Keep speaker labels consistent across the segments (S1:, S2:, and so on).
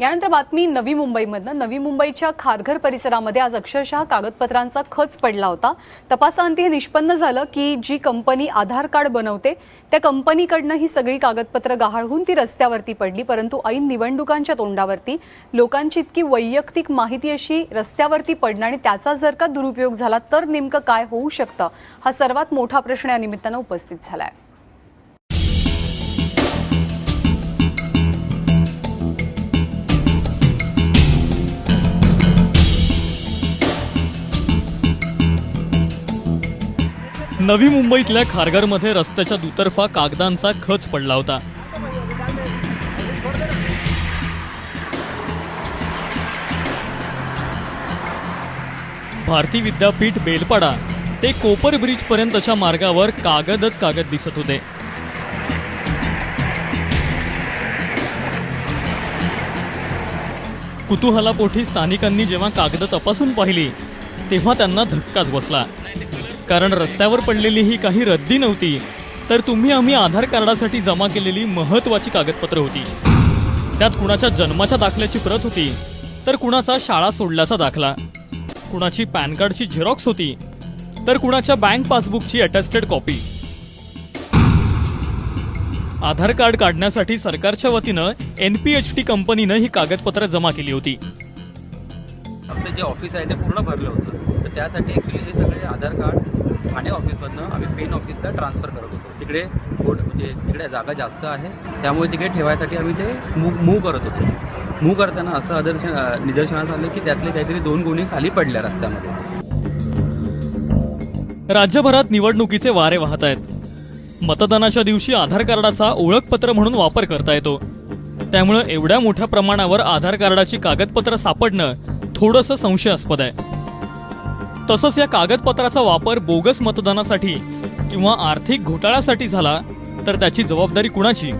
S1: यानंतर बातमी नवी मुंबईमधनं. नवी मुंबईच्या खारघर परिसरामध्ये आज अक्षरशः कागदपत्रांचा खच पडला होता. तपासाअंती हे निष्पन्न झालं की जी कंपनी आधार कार्ड बनवते त्या कंपनीकडनं ही सगळी कागदपत्रं गहाळहून ती रस्त्यावरती पडली परंतु ऐन निवडणुकांच्या तोंडावरती लोकांची इतकी वैयक्तिक माहिती अशी रस्त्यावरती पडणं आणि त्याचा जर का दुरुपयोग झाला तर नेमकं काय होऊ शकतं? हा सर्वात मोठा प्रश्न या निमित्तानं उपस्थित झाला आहे
S2: नवी मुंबईतल्या खारघरमध्ये रस्त्याच्या दुतर्फा कागदांचा खच पडला होता. भारती विद्यापीठ बेलपाडा ते कोपर ब्रिज पर्यंतच्या मार्गावर कागदच कागद दिसत होते. कुतूहलापोटी स्थानिकांनी जेव्हा कागद तपासून पाहिली तेव्हा त्यांना धक्काच बसला. कारण रस्त्यावर पडलेली ही काही रद्दी नव्हती तर तुम्ही आम्ही आधार कार्डासाठी जमा केलेली महत्वाची कागदपत्र होती. त्यात कुणाच्या जन्माच्या दाखल्याची प्रत होती तर कुणाचा शाळा सोडल्याचा दाखला कुणाची पॅन कार्डची झेरॉक्स होती तर कुणाच्या बँक पासबुकची अटेस्टेड कॉपी. आधार कार्ड काढण्यासाठी सरकारच्या वतीनं एनपीएचटी कंपनीनं ही कागदपत्र जमा केली होती.
S3: आमचं जे ऑफिस आहे ते पूर्ण भरलं होतं तर त्यासाठी ॲक्च्युली हे सगळे आधार कार्ड ठाणे ऑफिसमधनं आम्ही पेन ऑफिसला ट्रान्सफर करत होतो. तिकडे बोट म्हणजे तिकडे जागा जास्त आहे. त्यामुळे तिकडे ठेवायसाठी आम्ही ते मूव मूव करत होतो. मूव करताना असं आदर्श निदर्शनास आलं की त्यातले काहीतरी दोन गुन्हे खाली पडल्या रस्त्यामध्ये.
S2: राज्यभरात निवडणुकीचे वारे वाहत आहेत. मतदानाच्या दिवशी आधार कार्डाचा ओळखपत्र म्हणून वापर करता येतो. त्यामुळे एवढ्या मोठ्या प्रमाणावर आधार कार्डाची कागदपत्र सापडणं थोडंसं संशयास्पद आहे. तसंच या कागदपत्राचा वापर बोगस मतदानासाठी किंवा आर्थिक घोटाळ्यासाठी झाला तर त्याची जबाबदारी कुणाची?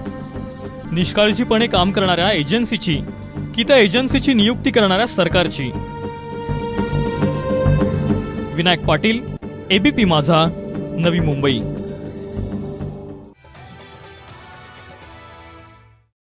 S2: निष्काळजीपणे काम करणाऱ्या एजन्सीची की त्या एजन्सीची नियुक्ती करणाऱ्या सरकारची? विनायक पाटील एबीपी माझा नवी मुंबई.